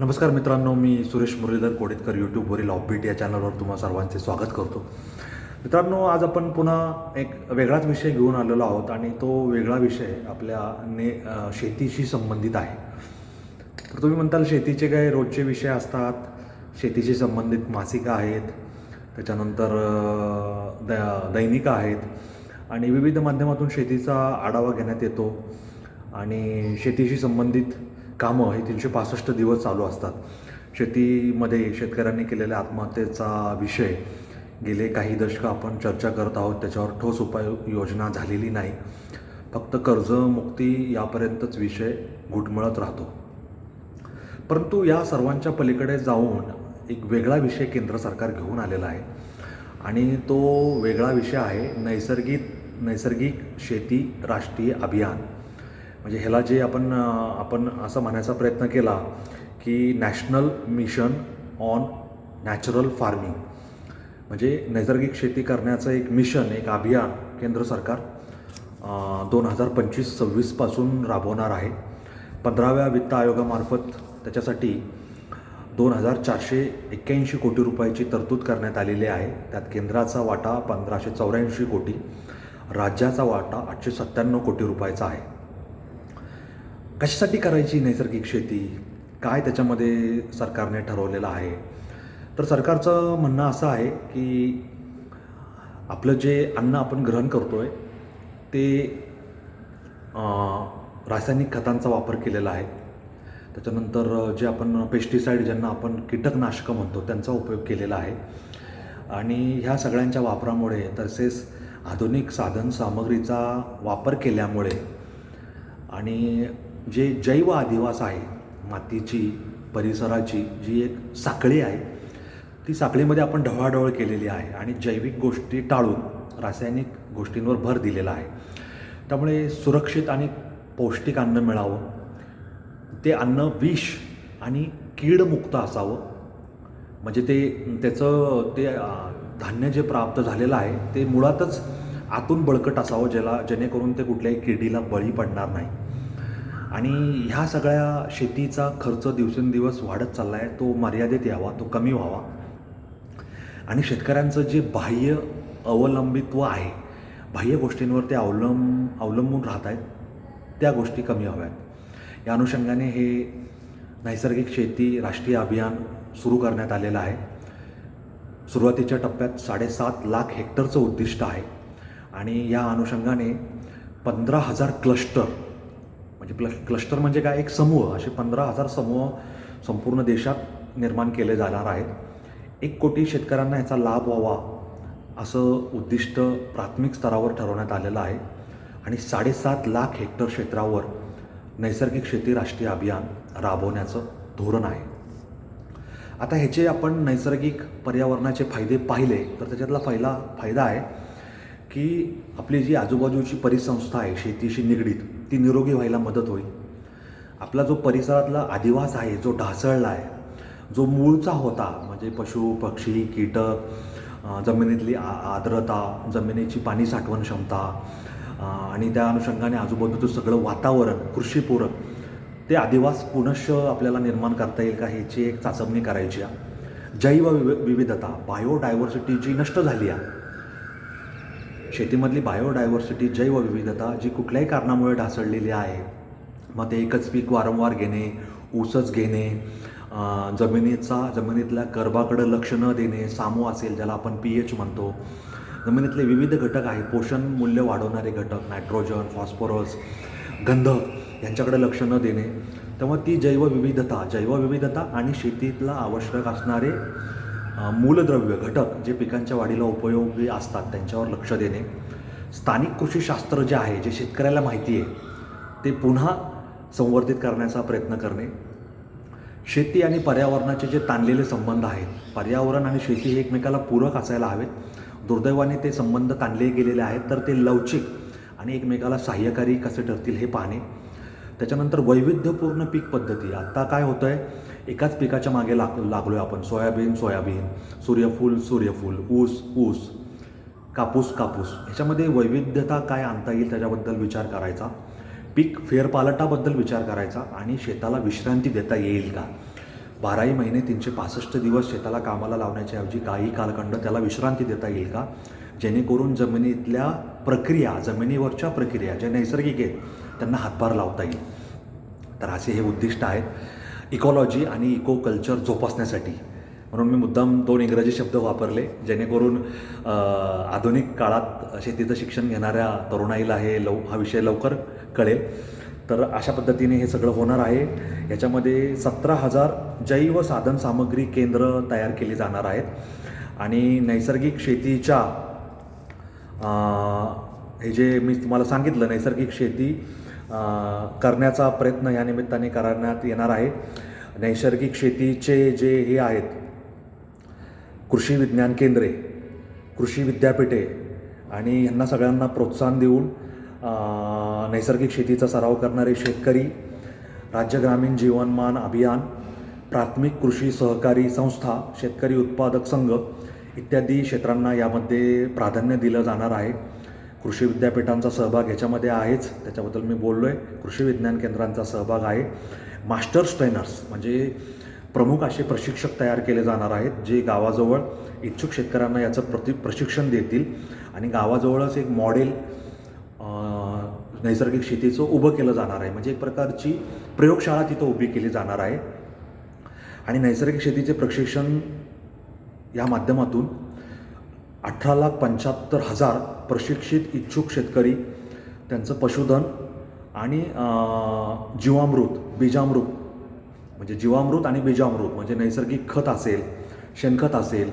नमस्कार मित्रांनो मी सुरेश मुरलीधर कोडेतकर यूट्यूबवरील ऑफबीट या चॅनलवर तुम्हा सर्वांचे स्वागत करतो. मित्रांनो आज आपण पुन्हा एक वेगळाच विषय घेऊन आलेलो आहोत आणि तो वेगळा विषय आपल्या ने शेतीशी संबंधित आहे. तर तुम्ही म्हणताल शेतीचे काही रोजचे विषय असतात शेतीशी संबंधित मासिकं आहेत त्याच्यानंतर द दैनिकं आहेत आणि विविध माध्यमातून शेतीचा आढावा घेण्यात येतो आणि शेतीशी संबंधित कामं हे तीनशे पासष्ट दिवस चालू असतात. शेतीमध्ये शेतकऱ्यांनी केलेल्या आत्महत्येचा विषय गेले काही दशकं आपण चर्चा करत आहोत त्याच्यावर ठोस उपाययोजना झालेली नाही. फक्त कर्जमुक्ती यापर्यंतच विषय घुटमळत राहतो. परंतु या सर्वांच्या पलीकडे जाऊन एक वेगळा विषय केंद्र सरकार घेऊन आलेला आहे. आणि तो वेगळा विषय आहे नैसर्गिक नैसर्गिक शेती राष्ट्रीय अभियान. म्हणजे ह्याला जे आपण आपण असं म्हणायचा प्रयत्न केला की national mission on natural farming. म्हणजे नैसर्गिक शेती करण्याचं एक मिशन एक अभियान केंद्र सरकार दोन हजार पंचवीस सव्वीसपासून राबवणार आहे. पंधराव्या वित्त आयोगामार्फत त्याच्यासाठी दोन हजार चारशे एक्क्याऐंशी कोटी रुपयाची तरतूद करण्यात आलेली आहे. त्यात केंद्राचा वाटा पंधराशे चौऱ्याऐंशी कोटी राज्याचा वाटा आठशे सत्त्याण्णव कोटी रुपयाचा आहे. कशासाठी करायची नैसर्गिक शेती? काय त्याच्यामध्ये सरकारने ठरवलेलं आहे? तर सरकारचं म्हणणं असं आहे की आपलं जे अन्न आपण ग्रहण करतो आहे ते रासायनिक खतांचा वापर केलेला आहे. त्याच्यानंतर जे आपण पेस्टिसाईड ज्यांना आपण कीटकनाशकं म्हणतो त्यांचा उपयोग केलेला आहे. आणि ह्या सगळ्यांच्या वापरामुळे तसेच आधुनिक साधन सामग्रीचा वापर केल्यामुळे आणि जे जैव आदिवास आहे मातीची परिसराची जी एक साखळी आहे ती साखळीमध्ये आपण ढवळाढवळ केलेली आहे आणि जैविक गोष्टी टाळून रासायनिक गोष्टींवर भर दिलेला आहे. त्यामुळे सुरक्षित आणि पौष्टिक अन्न मिळावं ते अन्न विष आणि कीडमुक्त असावं. म्हणजे ते त्याचं ते धान्य जे प्राप्त झालेलं आहे ते मुळातच आतून बळकट असावं ज्याला जेणेकरून ते कुठल्याही किडीला बळी पडणार नाही. आणि ह्या सगळ्या शेतीचा खर्च दिवसेंदिवस वाढत चालला आहे तो मर्यादित यावा तो कमी व्हावा. आणि शेतकऱ्यांचं जे बाह्य अवलंबित्व आहे बाह्य गोष्टींवर ते अवलंब अवलंबून राहत आहेत त्या गोष्टी कमी हव्यात या अनुषंगाने हे नैसर्गिक शेती राष्ट्रीय अभियान सुरू करण्यात आलेलं आहे. सुरुवातीच्या टप्प्यात साडेसात लाख हेक्टरचं उद्दिष्ट आहे. आणि या अनुषंगाने पंधरा हजार क्लस्टर म्हणजे प्ल क्लस्टर म्हणजे काय? एक समूह असे पंधरा हजार समूह संपूर्ण देशात निर्माण केले जाणार आहेत. एक कोटी शेतकऱ्यांना याचा लाभ व्हावा असं उद्दिष्ट प्राथमिक स्तरावर ठरवण्यात आलेलं आहे. आणि साडेसात लाख हेक्टर क्षेत्रावर नैसर्गिक शेती राष्ट्रीय अभियान राबवण्याचं धोरण आहे. आता ह्याचे आपण नैसर्गिक पर्यावरणाचे फायदे पाहिले तर त्याच्यातला पहिला फायदा आहे की आपली जी आजूबाजूची परिसंस्था आहे शेतीशी निगडीत ती निरोगी व्हायला मदत होईल. आपला जो परिसरातला अधिवास आहे जो ढासळला आहे जो मूळचा होता म्हणजे पशु पक्षी कीटक जमिनीतली आ आर्द्रता जमिनीची पाणी साठवण क्षमता आणि त्या अनुषंगाने आजूबाजूचं सगळं वातावरण कृषीपूरक ते अधिवास पुनश्च आपल्याला निर्माण करता येईल का ह्याची एक चाचपणी करायची आहे. जैव विवि- विविधता बायोडायव्हर्सिटी जी नष्ट झाली आहे. शेतीमधली बायोडायव्हर्सिटी जैवविविधता जी कुठल्याही कारणामुळे ढासळलेली आहे मग ते एकच पीक वारंवार घेणे ऊसच घेणे जमिनीचा जमिनीतल्या कर्बाकडं लक्ष न देणे सामो असेल ज्याला आपण पी एच म्हणतो. जमिनीतले विविध घटक आहेत पोषण मूल्य वाढवणारे घटक नायट्रोजन फॉस्फरस गंध यांच्याकडे लक्ष न देणे. तेव्हा ती जैवविविधता जैवविविधता आणि शेतीतला आवश्यक असणारे मूलद्रव्य घटक जे पिकांच्या वाढीला उपयोगी असतात त्यांच्यावर लक्ष देणे. स्थानिक कृषीशास्त्र जे आहे जे शेतकऱ्याला माहिती आहे ते पुन्हा संवर्धित करण्याचा प्रयत्न करणे. शेती आणि पर्यावरणाचे जे ताणलेले संबंध आहेत पर्यावरण आणि शेती हे एकमेकाला पूरक असायला हवेत. दुर्दैवाने ते संबंध ताणले गेलेले आहेत तर ते लवचिक आणि एकमेकाला सहाय्यकारी कसे ठरतील हे पाहणे. त्याच्यानंतर वैविध्यपूर्ण पीक पद्धती. आत्ता काय होतं आहे एकाच पिकाच्या मागे लाग लागलो आहे आपण. Soybean soybean. सूर्यफूल सूर्यफूल. ऊस ऊस. कापूस कापूस. ह्याच्यामध्ये वैविध्यता काय आणता येईल त्याच्याबद्दल विचार करायचा. पीक फेरपालटाबद्दल विचार करायचा आणि शेताला विश्रांती देता येईल का? बाराही महिने तीनशे पासष्ट दिवस शेताला कामाला लावण्याच्या ऐवजी काही कालखंड त्याला विश्रांती देता येईल का? जेणेकरून जमिनीतल्या प्रक्रिया जमिनीवरच्या प्रक्रिया ज्या नैसर्गिक आहेत त्यांना हातभार लावता येईल. तर असे हे उद्दिष्ट आहेत. इकॉलॉजी आणि इको कल्चर जोपासण्यासाठी. म्हणून मी मुद्दाम दोन इंग्रजी शब्द वापरले जेणेकरून आधुनिक काळात शेतीचं शिक्षण घेणाऱ्या तरुणाईला हे लव हा विषय लवकर कळेल. तर अशा पद्धतीने हे सगळं होणार आहे. याच्यामध्ये सतरा हजार जैव साधन सामग्री केंद्र तयार केली जाणार आहेत. आणि नैसर्गिक शेतीच्या हे जे मी तुम्हाला सांगितलं नैसर्गिक शेती करण्याचा प्रयत्न या निमित्ताने करण्यात येणार आहे. नैसर्गिक शेतीचे जे हे आहेत कृषी विज्ञान केंद्रे कृषी विद्यापीठे आणि ह्यांना सगळ्यांना प्रोत्साहन देऊन नैसर्गिक शेतीचा सराव करणारे शेतकरी राज्य ग्रामीण जीवनमान अभियान प्राथमिक कृषी सहकारी संस्था शेतकरी उत्पादक संघ इत्यादी क्षेत्रांना यामध्ये प्राधान्य दिलं जाणार आहे. कृषी विद्यापीठांचा सहभाग याच्यामध्ये आहेच. त्याच्याबद्दल मी बोललो आहे कृषी विज्ञान केंद्रांचा सहभाग आहे. मास्टर्स ट्रेनर्स म्हणजे प्रमुख असे प्रशिक्षक तयार केले जाणार आहेत जे गावाजवळ इच्छुक शेतकऱ्यांना याचं प्रति प्रशिक्षण देतील आणि गावाजवळच एक मॉडेल नैसर्गिक शेतीचं उभं केलं जाणार आहे. म्हणजे एक प्रकारची प्रयोगशाळा तिथं उभी केली जाणार आहे. आणि नैसर्गिक शेतीचे प्रशिक्षण या माध्यमातून अठरा लाख पंच्याहत्तर हजार प्रशिक्षित इच्छुक शेतकरी त्यांचं पशुधन आणि जीवामृत बीजामृत म्हणजे जीवामृत आणि बीजामृत म्हणजे नैसर्गिक खत असेल शेणखत असेल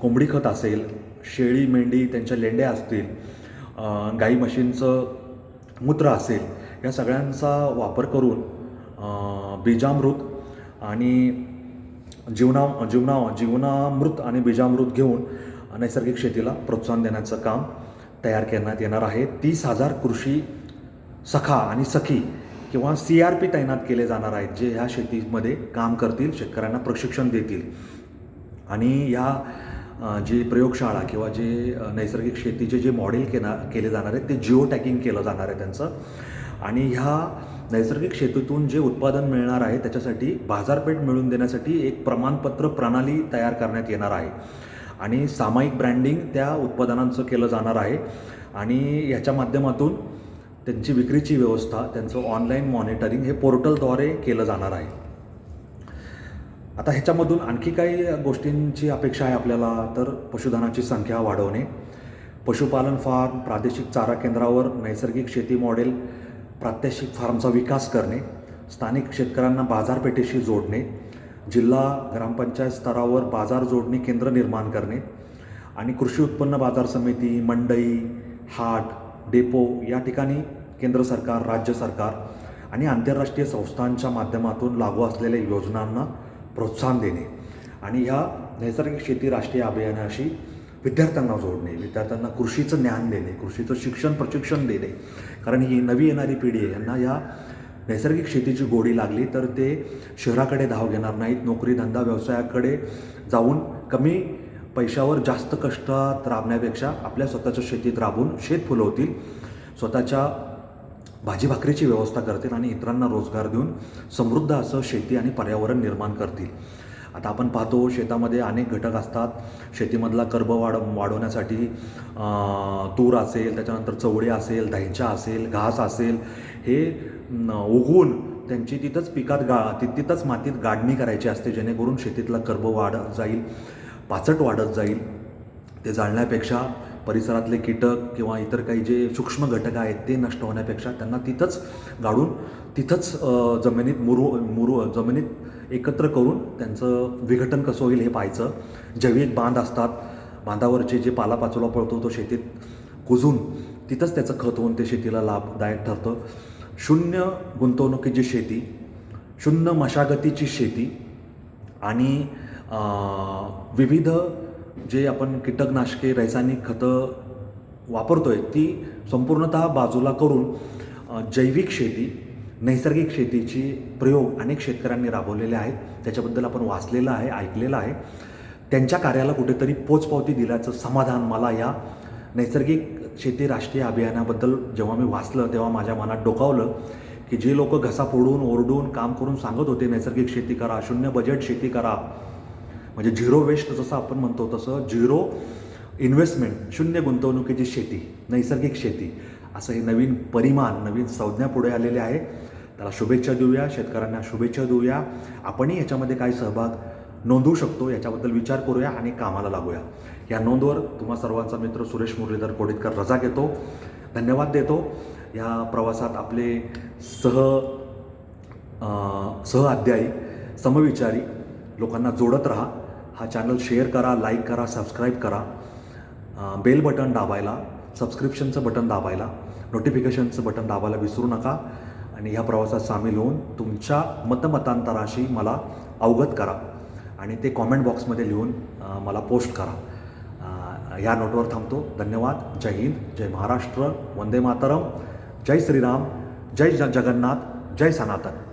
कोंबडी खत असेल शेळी मेंढी त्यांच्या लेंड्या असतील गाई म्हशींचं मूत्र असेल या सगळ्यांचा वापर करून बीजामृत आणि जीवना जीवना जीवनामृत आणि बीजामृत घेऊन नैसर्गिक शेतीला प्रोत्साहन देण्याचं काम तयार करण्यात येणार आहे. तीस हजार कृषी सखा आणि सखी किंवा सी आर पी तैनात केले जाणार आहेत जे ह्या शेतीमध्ये काम करतील शेतकऱ्यांना प्रशिक्षण देतील. आणि या जी प्रयोगशाळा किंवा जे नैसर्गिक शेतीचे जे मॉडेल केना केले जाणार आहेत ते जिओ टॅगिंग केलं जाणार आहे त्यांचं. आणि ह्या नैसर्गिक शेतीतून जे उत्पादन मिळणार आहे त्याच्यासाठी बाजारपेठ मिळवून देण्यासाठी एक प्रमाणपत्र प्रणाली तयार करण्यात येणार आहे. आणि सामायिक ब्रँडिंग त्या उत्पादनांचं केलं जाणार आहे. आणि ह्याच्या माध्यमातून त्यांची विक्रीची व्यवस्था त्यांचं ऑनलाईन मॉनिटरिंग हे पोर्टलद्वारे केलं जाणार आहे. आता ह्याच्यामधून आणखी काही गोष्टींची अपेक्षा आहे आपल्याला तर पशुधनाची संख्या वाढवणे पशुपालन फार्म प्रादेशिक चारा केंद्रावर नैसर्गिक शेती मॉडेल प्रात्यक्षिक फार्मचा विकास करणे स्थानिक शेतकऱ्यांना बाजारपेठेशी जोडणे जिल्हा ग्रामपंचायत स्तरावर बाजार जोडणी केंद्र निर्माण करणे आणि कृषी उत्पन्न बाजार समिती मंडई हाट डेपो या ठिकाणी केंद्र सरकार राज्य सरकार आणि आंतरराष्ट्रीय संस्थांच्या माध्यमातून लागू असलेल्या योजनांना प्रोत्साहन देणे. आणि ह्या नैसर्गिक शेती राष्ट्रीय अभियानाशी विद्यार्थ्यांना जोडणे विद्यार्थ्यांना कृषीचं ज्ञान देणे कृषीचं शिक्षण प्रशिक्षण देणे. कारण ही नवी येणारी पिढी आहे. यांना या नैसर्गिक शेतीची गोडी लागली तर ते शहराकडे धाव घेणार नाहीत. नोकरी धंदा व्यवसायाकडे जाऊन कमी पैशावर जास्त कष्टात राबण्यापेक्षा आपल्या स्वतःच्या शेतीत राबून शेत फुलवतील स्वतःच्या भाजी भाकरीची व्यवस्था करतील आणि इतरांना रोजगार देऊन समृद्ध असं शेती आणि पर्यावरण निर्माण करतील. आता आपण पाहतो शेतामध्ये अनेक घटक असतात. शेतीमधला कर्ब वाढ वाढवण्यासाठी तूर असेल त्याच्यानंतर चवळी असेल दहीच्या असेल घास असेल हे उगवून त्यांची तिथंच पिकात गा तिथंच मातीत गाडणी करायची असते जेणेकरून शेतीतला कर्ब वाढत जाईल पाचट वाढत जाईल. ते जाळण्यापेक्षा परिसरातले कीटक किंवा इतर काही जे सूक्ष्म घटक आहेत ते नष्ट होण्यापेक्षा त्यांना तिथंच गाडून तिथंच जमिनीत मुरू मुरू जमिनीत एकत्र करून त्यांचं विघटन कसं होईल हे पाहायचं. जैविक बांध असतात बांधावरचे जे पालापाचोला पळतो तो शेतीत कुजून तिथंच त्याचं खत होऊन ते शेतीला लाभदायक ठरतं. शून्य गुंतवणुकीची शेती शून्य मशागतीची शेती आणि विविध जे आपण कीटकनाशके रासायनिक खतं वापरतोय ती संपूर्णतः बाजूला करून जैविक शेती नैसर्गिक शेतीची प्रयोग अनेक शेतकऱ्यांनी राबवलेले आहेत. त्याच्याबद्दल आपण वाचलेलं आहे ऐकलेलं आहे. त्यांच्या कार्याला कुठेतरी पोचपावती दिल्याचं समाधान मला या नैसर्गिक शेती राष्ट्रीय अभियानाबद्दल जेव्हा मी वाचलं तेव्हा माझ्या मनात डोकावलं की जे लोक घसा फोडून ओरडून काम करून सांगत होते नैसर्गिक शेती करा शून्य बजेट शेती करा म्हणजे झिरो वेस्ट जसं आपण म्हणतो तसं झिरो इन्व्हेस्टमेंट शून्य गुंतवणुकीची शेती नैसर्गिक शेती. असं हे नवीन परिमाण नवीन संज्ञा पुढे आलेले आहे. त्याला शुभेच्छा देऊया शेतकऱ्यांना शुभेच्छा देऊया. आपणही याच्यामध्ये काय सहभाग नोंदवू शकतो याच्याबद्दल विचार करूया आणि कामाला लागूया. या नोंदवर तुम्हा सर्वांचा मित्र सुरेश मुरलीधर कोडितकर रजा घेतो. धन्यवाद देतो. या प्रवासात आपले सह सह अध्यायी समविचारी लोकांना जोडत राहा. हा चॅनल शेअर करा लाईक करा सबस्क्राईब करा. बेल बटन दाबायला सबस्क्रिप्शनचं बटन दाबायला. नोटिफिकेशनचं बटन दाबायला विसरू नका. आणि ह्या प्रवासात सामील होऊन तुमच्या मतमतांतराशी मला अवगत करा. आणि ते कॉमेंट बॉक्समध्ये लिहून मला पोस्ट करा. ह्या नोटवर थांबतो. धन्यवाद. जय हिंद. जय महाराष्ट्र. वंदे मातरम. जय श्रीराम. जय जगन्नाथ. जय सनातन.